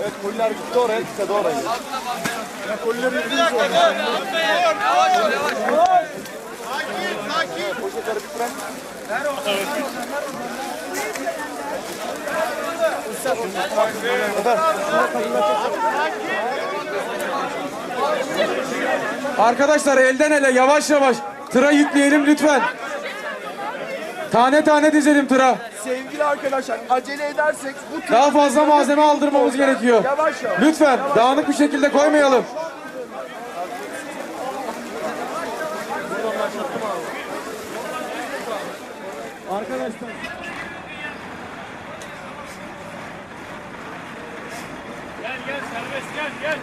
Evet koliler gitti oraya gitse de oraya. Ya kolileri gitti Poşetleri bitiren. Arkadaşlar elden ele yavaş yavaş. Tıra yükleyelim lütfen. Tane tane dizelim tıra. Sevgili arkadaşlar acele edersek bu Daha fazla malzeme aldırmamız gerekiyor. Yavaş yavaş. Lütfen dağınık bir şekilde koymayalım. Gel gel serbest gel gel.